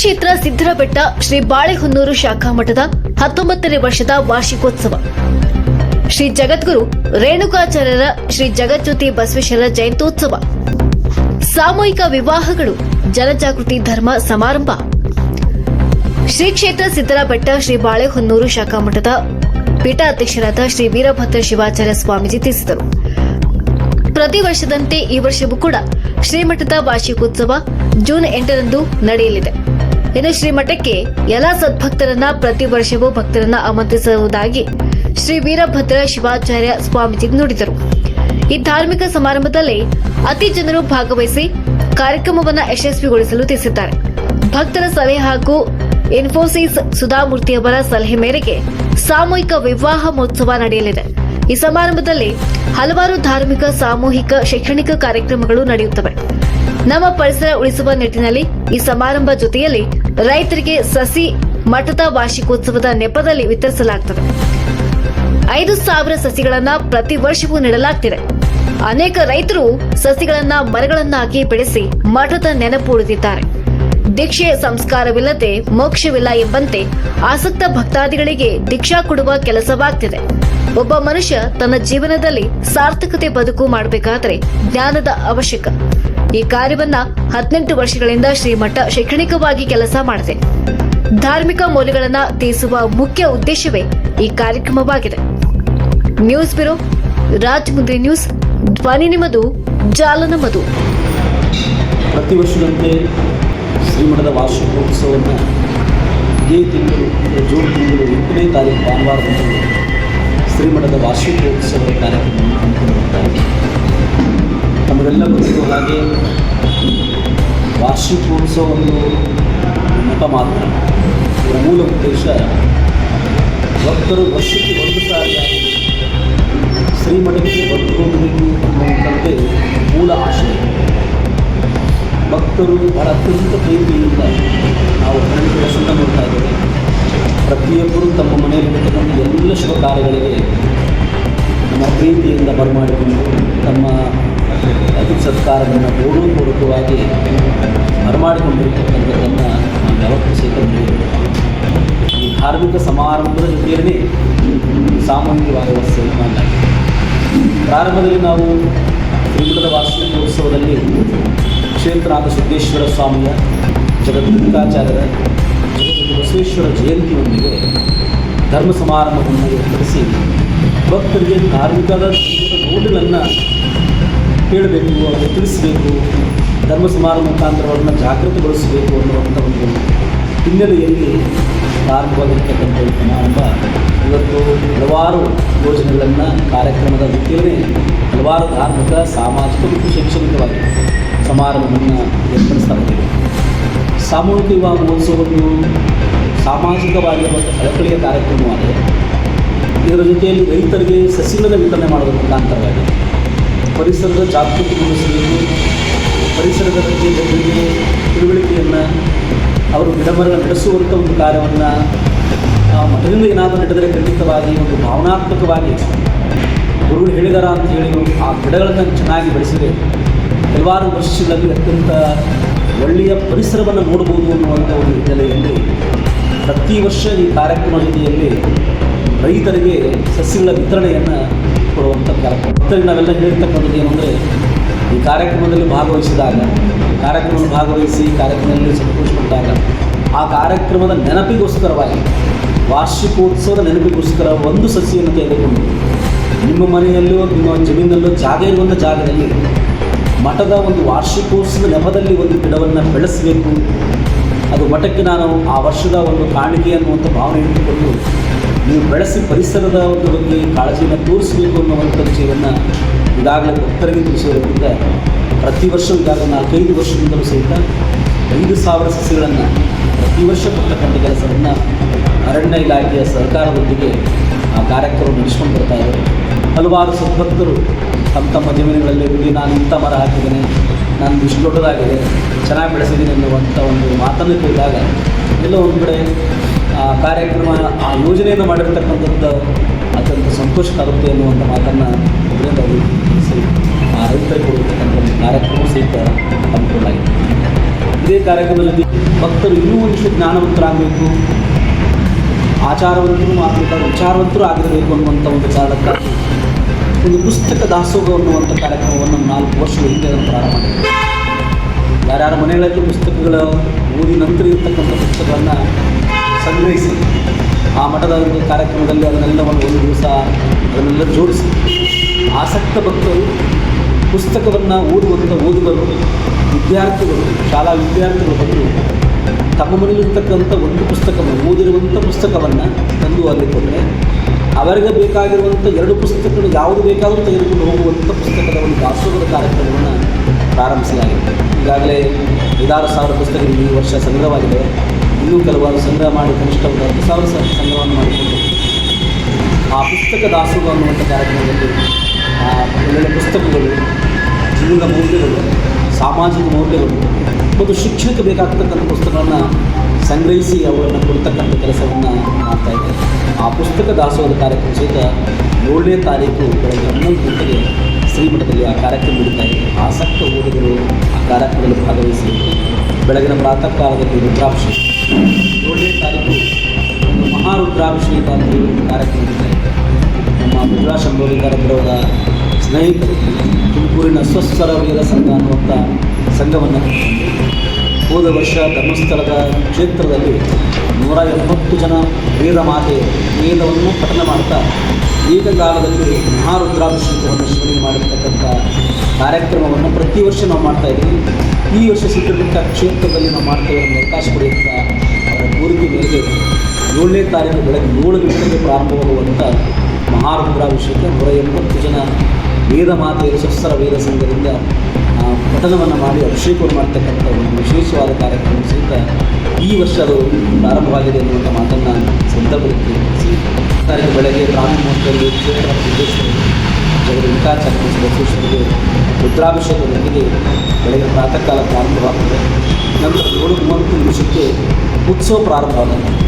ಕ್ಷೇತ್ರ ಸಿದ್ದರಬೆಟ್ಟ ಶ್ರೀ ಬಾಳೆಹೊನ್ನೂರು ಶಾಖಾ ಮಠದ ಹತ್ತೊಂಬತ್ತನೇ ವರ್ಷದ ವಾರ್ಷಿಕೋತ್ಸವ. ಶ್ರೀ ಜಗದ್ಗುರು ರೇಣುಕಾಚಾರ್ಯರ ಶ್ರೀ ಜಗಜ್ಯೋತಿ ಬಸವೇಶ್ವರ ಜಯಂತ್ಯೋತ್ಸವ. ಸಾಮೂಹಿಕ ವಿವಾಹಗಳು, ಜನಜಾಗೃತಿ ಧರ್ಮ ಸಮಾರಂಭ. ಶ್ರೀ ಕ್ಷೇತ್ರ ಸಿದ್ದರಬೆಟ್ಟ ಶ್ರೀ ಬಾಳೆಹೊನ್ನೂರು ಶಾಖಾ ಮಠದ ಪೀಠಾಧ್ಯಕ್ಷರಾದ ಶ್ರೀ ವೀರಭದ್ರ ಶಿವಾಚಾರ್ಯ ಸ್ವಾಮೀಜಿ ತಿಳಿಸಿದರು. ಪ್ರತಿ ವರ್ಷದಂತೆ ಈ ವರ್ಷವೂ ಕೂಡ ಶ್ರೀಮಠದ ವಾರ್ಷಿಕೋತ್ಸವ ಜೂನ್ ಎಂಟರಂದು ನಡೆಯಲಿದೆ. ಇನ್ನು ಶ್ರೀಮಠಕ್ಕೆ ಎಲ್ಲಾ ಸದ್ಭಕ್ತರನ್ನ ಪ್ರತಿ ವರ್ಷವೂ ಭಕ್ತರನ್ನ ಆಮಂತ್ರಿಸುವುದಾಗಿ ಶ್ರೀ ವೀರಭದ್ರ ಶಿವಾಚಾರ್ಯ ಸ್ವಾಮೀಜಿ ನುಡಿದರು. ಈ ಧಾರ್ಮಿಕ ಸಮಾರಂಭದಲ್ಲಿ ಅತಿ ಜನರು ಭಾಗವಹಿಸಿ ಕಾರ್ಯಕ್ರಮವನ್ನು ಯಶಸ್ವಿಗೊಳಿಸಲು ತಿಳಿಸಿದ್ದಾರೆ. ಭಕ್ತರ ಸಲಹೆ ಹಾಗೂ ಇನ್ಫೋಸಿಸ್ ಸುಧಾಮೂರ್ತಿಯವರ ಸಲಹೆ ಮೇರೆಗೆ ಸಾಮೂಹಿಕ ವಿವಾಹ ಮಹೋತ್ಸವ ನಡೆಯಲಿದೆ. ಈ ಸಮಾರಂಭದಲ್ಲಿ ಹಲವಾರು ಧಾರ್ಮಿಕ, ಸಾಮೂಹಿಕ, ಶೈಕ್ಷಣಿಕ ಕಾರ್ಯಕ್ರಮಗಳು ನಡೆಯುತ್ತವೆ. ನಮ್ಮ ಪರಿಸರ ಉಳಿಸುವ ನಿಟ್ಟಿನಲ್ಲಿ ಈ ಸಮಾರಂಭ ಜೊತೆಯಲ್ಲಿ ರೈತರಿಗೆ ಸಸಿ, ಮಠದ ವಾರ್ಷಿಕೋತ್ಸವದ ನೆಪದಲ್ಲಿ ವಿತರಿಸಲಾಗುತ್ತದೆ ಐದು ಸಾವಿರ ಸಸಿಗಳನ್ನ ಪ್ರತಿ ವರ್ಷವೂ ನೀಡಲಾಗ್ತಿದೆ. ಅನೇಕ ರೈತರು ಸಸಿಗಳನ್ನ ಮರಗಳನ್ನಾಗಿ ಬೆಳೆಸಿ ಮಠದ ನೆನಪು ದೀಕ್ಷೆ ಸಂಸ್ಕಾರವಿಲ್ಲದೆ ಮೋಕ್ಷವಿಲ್ಲ ಎಂಬಂತೆ ಆಸಕ್ತ ಭಕ್ತಾದಿಗಳಿಗೆ ದೀಕ್ಷಾ ಕೊಡುವ ಕೆಲಸವಾಗ್ತಿದೆ. ಒಬ್ಬ ಮನುಷ್ಯ ತನ್ನ ಜೀವನದಲ್ಲಿ ಸಾರ್ಥಕತೆ ಬದುಕು ಮಾಡಬೇಕಾದರೆ ಜ್ಞಾನದ ಅವಶ್ಯಕ. ಈ ಕಾರ್ಯವನ್ನ ಹದಿನೆಂಟು ವರ್ಷಗಳಿಂದ ಶ್ರೀಮಠ ಶೈಕ್ಷಣಿಕವಾಗಿ ಕೆಲಸ ಮಾಡಿದೆ. ಧಾರ್ಮಿಕ ಮೌಲ್ಯಗಳನ್ನ ತಿಳಿಸುವ ಮುಖ್ಯ ಉದ್ದೇಶವೇ ಈ ಕಾರ್ಯಕ್ರಮವಾಗಿದೆ. ನ್ಯೂಸ್ ಬ್ಯೂರೋ, ರಾಜಮುಂದ್ರಿ ನ್ಯೂಸ್, ಧ್ವನಿ ನಿಮ್ಮದು, ಜಾಲ ನಮ್ಮದು. ಪ್ರತಿ ವರ್ಷದಂತೆ ಶ್ರೀಮಠದ ವಾರ್ಷಿಕೋತ್ಸವವನ್ನು ಇದೇ ತಿಂಗಳು ಜೂನ್ ತಿಂಗಳು ಎಂಟನೇ ತಾರೀಕು ಭಾನುವಾರದಂದು ಶ್ರೀಮಠದ ವಾರ್ಷಿಕೋತ್ಸವ ಕಾರ್ಯಕ್ರಮವನ್ನು ಹಮ್ಮಿಕೊಂಡಿರುತ್ತಾರೆ. ನಮಗೆಲ್ಲ ಗೊತ್ತಿರುವ ಹಾಗೆ ವಾರ್ಷಿಕೋತ್ಸವ ಒಂದು ನೆಪ ಮಾತ್ರ. ಇದರ ಮೂಲ ಉದ್ದೇಶ ಭಕ್ತರು ವರ್ಷಕ್ಕೆ ಒಂದು ಸಾರಿ ಶ್ರೀಮಠಕ್ಕೆ ಬದುಕಬೇಕು ಅನ್ನುವಂಥದ್ದೇ ಮೂಲ ಆಶಯ ಭಕ್ತರು ಬಹಳ ಅತ್ಯಂತ ಪ್ರೀತಿಯಿಂದ ನಾವು ಹನ್ನೆರಡು ಕೆಲಸವನ್ನು ನೋಡ್ತಾ ಇದ್ದೇವೆ. ಪ್ರತಿಯೊಬ್ಬರು ತಮ್ಮ ಮನೆಯಲ್ಲಿರ್ತಕ್ಕಂಥ ಎಲ್ಲ ಶುಭ ಕಾರ್ಯಗಳಿಗೆ ನಮ್ಮ ಪ್ರೀತಿಯಿಂದ ಬರಮಾಡಿಕೊಂಡು ತಮ್ಮ ಅತಿ ಸತ್ಕಾರಗಳನ್ನು ಗೌರವಪೂರ್ವಕವಾಗಿ ಬರಮಾಡಿಕೊಂಡಿರ್ತಕ್ಕಂಥದ್ದನ್ನು ನಾವು ಯಾವತ್ತೂ ಸಹಿತ. ಈ ಧಾರ್ಮಿಕ ಸಮಾರಂಭದ ಜೊತೆಯೇ ಸಾಮೂಹಿಕವಾಗುವ ಮಾಡಲಾಗಿದೆ ಪ್ರಾರಂಭದಲ್ಲಿ ನಾವು ಶ್ರೀಮಠದ ವಾರ್ಷಿಕೋತ್ಸವದಲ್ಲಿ ಕ್ಷೇತ್ರನಾಥ ಸಿದ್ದೇಶ್ವರ ಸ್ವಾಮಿಯ ಜಗದ್ಗುರುಕಾಚಾರ್ಯರ ಜಗದ್ಗುರು ಬಸವೇಶ್ವರ ಜಯಂತಿಯೊಂದಿಗೆ ಧರ್ಮ ಸಮಾರಂಭವನ್ನು ಏರ್ಪಡಿಸಿ ಭಕ್ತರಿಗೆ ಧಾರ್ಮಿಕದ ಮೌಲ್ಯಗಳನ್ನು ಹೇಳಬೇಕು ಅವ್ರಿಗೆ ತಿಳಿಸಬೇಕು, ಧರ್ಮ ಸಮಾರಂಭ ಅವ್ರನ್ನ ಜಾಗೃತಿಗೊಳಿಸಬೇಕು ಅನ್ನುವಂಥ ಒಂದು ಹಿನ್ನೆಲೆಯಲ್ಲಿ ಪ್ರಾರಂಭವಾಗಿರ್ತಕ್ಕಂಥ ಸಮಾರಂಭ. ಇವತ್ತು ಹಲವಾರು ಯೋಜನೆಗಳನ್ನು ಕಾರ್ಯಕ್ರಮದ ಜೊತೆಯೇ ಹಲವಾರು ಧಾರ್ಮಿಕ, ಸಾಮಾಜಿಕ ಮತ್ತು ಶೈಕ್ಷಣಿಕವಾಗಿ ಸಮಾರಂಭವನ್ನು ಏರ್ಪಡಿಸ್ತಾ ಇದ್ದೇವೆ ಸಾಮೂಹಿಕ ವಿವಾಹ ಮಹೋತ್ಸವವನ್ನು ಸಾಮಾಜಿಕವಾಗಿರುವಂಥ ಕಳಕಳಿಯ ಕಾರ್ಯಕ್ರಮವಾಗಿದೆ. ಇದರ ಜೊತೆಯಲ್ಲಿ ರೈತರಿಗೆ ಸಸಿಗಳನ್ನು ವಿತರಣೆ ಮಾಡೋದ್ರ ಮುಖಾಂತರವಾಗಿ ಪರಿಸರದ ಜಾಗೃತಿಗೊಳಿಸಬೇಕು ಪರಿಸರದ ಬಗ್ಗೆ ಜನರಿಗೆ ತಿಳುವಳಿಕೆಯನ್ನು ಅವರು ಗಿಡಮರಗಳ ನಡೆಸುವಂಥ ಒಂದು ಕಾರ್ಯವನ್ನು ಮಠದಿಂದ ಏನಾದರೂ ನಡೆದರೆ ಖಂಡಿತವಾಗಿ ಒಂದು ಭಾವನಾತ್ಮಕವಾಗಿ ಗುರುಗಳು ಹೇಳಿದಾರ ಅಂತ ಹೇಳಿ ಆ ಗಿಡಗಳನ್ನು ಚೆನ್ನಾಗಿ ಬೆಳೆಸಿದರೆ ಹಲವಾರು ವರ್ಷಗಳಲ್ಲಿ ಅತ್ಯಂತ ಒಳ್ಳೆಯ ಪರಿಸರವನ್ನು ನೋಡಬಹುದು ಅನ್ನುವಂಥ ಒಂದು ಹಿನ್ನೆಲೆಯಲ್ಲಿ ಪ್ರತಿ ವರ್ಷ ಈ ಕಾರ್ಯಕ್ರಮ ಜೊತೆಯಲ್ಲಿ ರೈತರಿಗೆ ಸಸ್ಯಗಳ ವಿತರಣೆಯನ್ನು ಕೊಡುವಂಥ ಕಾರ್ಯಕ್ರಮ. ಭಕ್ತರಿಗೆ ನಾವೆಲ್ಲ ಹೇಳಿರ್ತಕ್ಕಂಥದ್ದು ಏನಂದರೆ, ಈ ಕಾರ್ಯಕ್ರಮದಲ್ಲಿ ಭಾಗವಹಿಸಿದಾಗ, ಕಾರ್ಯಕ್ರಮದಲ್ಲಿ ಭಾಗವಹಿಸಿ ಕಾರ್ಯಕ್ರಮದಲ್ಲಿ ಸಂತೋಷಪಟ್ಟಾಗ, ಆ ಕಾರ್ಯಕ್ರಮದ ನೆನಪಿಗೋಸ್ಕರವಾಗಿ, ವಾರ್ಷಿಕೋತ್ಸವದ ನೆನಪಿಗೋಸ್ಕರ ಒಂದು ಸಸಿಯನ್ನು ತೆಗೆದುಕೊಂಡು, ನಿಮ್ಮ ಮನೆಯಲ್ಲೋ ನಿಮ್ಮ ಜಮೀನಲ್ಲೋ ಜಾಗ ಇರುವಂಥ ಜಾಗದಲ್ಲಿ, ಮಠದ ಒಂದು ವಾರ್ಷಿಕೋತ್ಸವದ ನೆಪದಲ್ಲಿ ಒಂದು ಗಿಡವನ್ನು ಬೆಳೆಸಬೇಕು. ಅದು ಮಠಕ್ಕೆ ನಾನು ಆ ವರ್ಷದ ಒಂದು ಕಾಣಿಕೆ ಅನ್ನುವಂಥ ಭಾವನೆ ಇಟ್ಟುಕೊಂಡು ನೀವು ಬೆಳೆಸಿ ಪರಿಸರದ ಒಂದು ಬಗ್ಗೆ ಕಾಳಜಿಯನ್ನು ತೋರಿಸಬೇಕು ಅನ್ನುವಂಥ ವಿಷಯವನ್ನು ಈಗಾಗಲೇ ಭಕ್ತರಿಗೆ ತಿಳಿಸಿರೋದ್ರಿಂದ ಪ್ರತಿ ವರ್ಷ ಈಗಾಗಲೇ ನಾಲ್ಕೈದು ವರ್ಷದಿಂದಲೂ ಸಹಿತ ಐದು ಸಾವಿರ ಸಸಿಗಳನ್ನು ಪ್ರತಿ ವರ್ಷ ಕೊಡ್ತಕ್ಕಂಥ ಕೆಲಸವನ್ನು ಅರಣ್ಯ ಇಲಾಖೆಯ ಸರ್ಕಾರದೊಂದಿಗೆ ಆ ಕಾರ್ಯಕ್ರಮ ನಡೆಸ್ಕೊಂಡು ಬರ್ತಾ ಇದ್ದಾರೆ. ಹಲವಾರು ಸದ್ಭಕ್ತರು ತಮ್ಮ ತಮ್ಮ ಜಮೀನುಗಳಲ್ಲಿ ನಾನು ಇಂಥ ಮರ ಹಾಕಿದ್ದೇನೆ, ನಾನು ಇಷ್ಟು ದೊಡ್ಡದಾಗಿದೆ, ಚೆನ್ನಾಗಿ ಬೆಳೆಸಿದ್ದೀನಿ ಅನ್ನುವಂಥ ಒಂದು ಮಾತನ್ನು ಕೇಳಿದಾಗ ಎಲ್ಲೋ ಒಂದು ಕಡೆ ಕಾರ್ಯಕ್ರಮ, ಆ ಯೋಜನೆಯನ್ನು ಮಾಡಿರ್ತಕ್ಕಂಥದ್ದು ಅತ್ಯಂತ ಸಂತೋಷಕ್ಕಾಗುತ್ತೆ ಅನ್ನುವಂಥ ಮಾತನ್ನು ಇದರಿಂದ ಅವರು ಸರಿ, ಆ ರೈತರಿಗೆ ಕೊಡತಕ್ಕಂಥ ಒಂದು ಕಾರ್ಯಕ್ರಮ ಸಹಿತ ಇದೇ ಕಾರ್ಯಕ್ರಮದಲ್ಲಿ ಭಕ್ತರು ಇನ್ನೂ ಒಂದಿಷ್ಟು ಜ್ಞಾನವಂತರಾಗಬೇಕು ಆಚಾರವಂತರೂ ಆಗಬೇಕಾದ್ರೆ ವಿಚಾರವಂತರೂ ಆಗಿರಬೇಕು ಅನ್ನುವಂಥ ಒಂದು ಕಾರಣಕ್ಕಾಗಿ ಒಂದು ಪುಸ್ತಕ ದಾಸೋಹ ಅನ್ನುವಂಥ ಕಾರ್ಯಕ್ರಮವನ್ನು ನಾಲ್ಕು ವರ್ಷಗಳ ಹಿಂದೆ ಪ್ರಾರಂಭ ಮಾಡಿದ್ದೆ ಯಾರ್ಯಾರ ಮನೆಗಳಲ್ಲಿ ಪುಸ್ತಕಗಳ ಓದಿ ನಂತರ ಇರ್ತಕ್ಕಂಥ ಪುಸ್ತಕಗಳನ್ನು ಸಂಗ್ರಹಿಸಿ. ಆ ಮಠದ ಒಂದು ಕಾರ್ಯಕ್ರಮದಲ್ಲಿ ಅದನ್ನೆಲ್ಲವನ್ನು ಒಂದು ದಿವಸ ಅದನ್ನೆಲ್ಲ ಜೋಡಿಸಿ. ಆಸಕ್ತ ಭಕ್ತರು ಪುಸ್ತಕವನ್ನು ಓದುವಂಥ ಓದುಗರು, ವಿದ್ಯಾರ್ಥಿಗಳು, ಶಾಲಾ ವಿದ್ಯಾರ್ಥಿಗಳು ಬಂದು ತಮ್ಮ ಮನೆಯಲ್ಲಿರ್ತಕ್ಕಂಥ ಒಂದು ಪುಸ್ತಕವನ್ನು, ಓದಿರುವಂಥ ಪುಸ್ತಕವನ್ನು ತಂದು ಅಲ್ಲಿ ಕೊಟ್ಟರೆ ಅವರಿಗೆ ಬೇಕಾಗಿರುವಂಥ ಎರಡು ಪುಸ್ತಕಗಳು ಯಾವುದು ಬೇಕಾದರೂ ತೆಗೆದುಕೊಂಡು ಹೋಗುವಂಥ ಪುಸ್ತಕದ ಒಂದು ದಾಸೋಹದ ಕಾರ್ಯಕ್ರಮವನ್ನು ಪ್ರಾರಂಭಿಸಲಾಗಿದೆ. ಈಗಾಗಲೇ ಐದಾರು ಸಾವಿರ ಪುಸ್ತಕಗಳು ಈ ವರ್ಷ ಸಂಗ್ರಹವಾಗಿದೆ. ಇನ್ನೂ ಕೆಲವಾರು ಸಂಗ್ರಹ ಮಾಡಿ ಕನಿಷ್ಠ ಒಂದು ಹತ್ತು ಸಾವಿರ ಸಂಗ್ರಹವನ್ನು ಮಾಡಿಕೊಂಡು. ಆ ಪುಸ್ತಕ ದಾಸೋಹ ಅನ್ನುವಂಥ ಕಾರ್ಯಕ್ರಮದಲ್ಲಿ ಆ ಒಳ್ಳೊಳ್ಳೆ ಪುಸ್ತಕಗಳು ಜೀವನ ಮೌಲ್ಯಗಳು, ಸಾಮಾಜಿಕ ಮೌಲ್ಯಗಳು ಮತ್ತು ಶಿಕ್ಷಣಕ್ಕೆ ಬೇಕಾಗ್ತಕ್ಕಂಥ ಪುಸ್ತಕಗಳನ್ನು ಸಂಗ್ರಹಿಸಿ ಅವುಗಳನ್ನು ಕೊಡ್ತಕ್ಕಂಥ ಕೆಲಸವನ್ನು ಮಾಡ್ತಾ ಇದ್ದಾರೆ. ಆ ಪುಸ್ತಕ ದಾಸೋಹದ ಕಾರ್ಯಕ್ರಮ ಸಹಿತ ಏಳನೇ ತಾರೀಕು ಬೆಳಗ್ಗೆ ಹನ್ನೊಂದು ಗಂಟೆಗೆ ಶ್ರೀಮಠದಲ್ಲಿ ಆ ಕಾರ್ಯಕ್ರಮ ನಡೀತಾ ಇದೆ. ಆಸಕ್ತ ಓದುಗರು ಆ ಕಾರ್ಯಕ್ರಮದಲ್ಲಿ ಭಾಗವಹಿಸಿ ಬೆಳಗಿನ ಪ್ರಾತಃ ಕಾಲದಲ್ಲಿ ರುದ್ರಾಭಿಷೇಕ ಏಳನೇ ತಾರೀಕು ಒಂದು ಮಹಾರುದ್ರಾಭಿಷೇಕ ಅಂತ ಒಂದು ಕಾರ್ಯಕ್ರಮ ನಮ್ಮ ಇದೆ ನಮ್ಮ ಮುದ್ರಾಶಂಭೋಲಿಕರವರ ಸ್ನೇಹಿತರು, ತುಮಕೂರಿನ ಸ್ವಸ್ವರ ಸಂಘ ಅನ್ನುವಂಥ ಸಂಘವನ್ನು ಹೋದ ವರ್ಷ ಧರ್ಮಸ್ಥಳದ ಕ್ಷೇತ್ರದಲ್ಲಿ ನೂರ ಎಂಬತ್ತು ಜನ ವೇದ ಮಾತೆ ವೇದವನ್ನು ಪಠನ ಮಾಡ್ತಾ ಏಕಕಾಲದಲ್ಲಿ ಮಹಾರುದ್ರಾಭಿಷೇಕವನ್ನು ಶಿವನಿಗೆ ಮಾಡಿರ್ತಕ್ಕಂಥ ಕಾರ್ಯಕ್ರಮವನ್ನು ಪ್ರತಿ ವರ್ಷ ನಾವು ಮಾಡ್ತಾ ಇದ್ದೀವಿ. ಈ ವರ್ಷ ಸಿದ್ಧಪಟ್ಟ ಕ್ಷೇತ್ರದಲ್ಲಿ ನಾವು ಮಾಡ್ತೇವೆ ಅನ್ನೋ ಅವಕಾಶ ಪಡೆಯುತ್ತ ಅವರ ಕೋರಿಕೆ ಮೇರೆಗೆ ಏಳನೇ ತಾರೀಕು ಬೆಳಗ್ಗೆ ಏಳು ಗಂಟೆಗೆ ಪ್ರಾರಂಭವಾಗುವಂಥ ಮಹಾರುದ್ರಾಭಿಷೇಕ ನೂರ ಎಂಬತ್ತು ಜನ ವೇದ ಮಾತೆಯರು ಸಸ್ಸರ ವೇದ ಸಂಘದಿಂದ ಪಠನವನ್ನು ಮಾಡಿ ಅಭಿಷೇಕವನ್ನು ಮಾಡ್ತಕ್ಕಂಥ ಒಂದು ವಿಶೇಷವಾದ ಕಾರ್ಯಕ್ರಮ ಸಹಿತ ಈ ವರ್ಷ ಅದು ಪ್ರಾರಂಭವಾಗಿದೆ ಎನ್ನುವಂಥ ಮಾತನ್ನು ಸಂದರ್ಭದಲ್ಲಿ ತಿಳಿಸಿ ತಾರೀಕು ಬೆಳಗ್ಗೆ ಬ್ರಾಹ್ಮಣ ಮುಹೂರ್ತದಲ್ಲಿ ಕ್ಷೇತ್ರ ಸಿದ್ದೇಶ್ವರರು ಜಗದ್ವಿಕಾಚಾರ್ಯ ಬಸವೇಶ್ವರಿಗೆ ರುದ್ರಾಭಿಷೇಕದೊಂದಿಗೆ ಬೆಳಗ್ಗೆ ಪ್ರಾತಃ ಕಾಲ ಪ್ರಾರಂಭವಾಗುತ್ತದೆ ನಂತರ ಏಳು ಮೂವತ್ತು ನಿಮಿಷಕ್ಕೆ ಉತ್ಸವ ಪ್ರಾರಂಭವಾಗುತ್ತೆ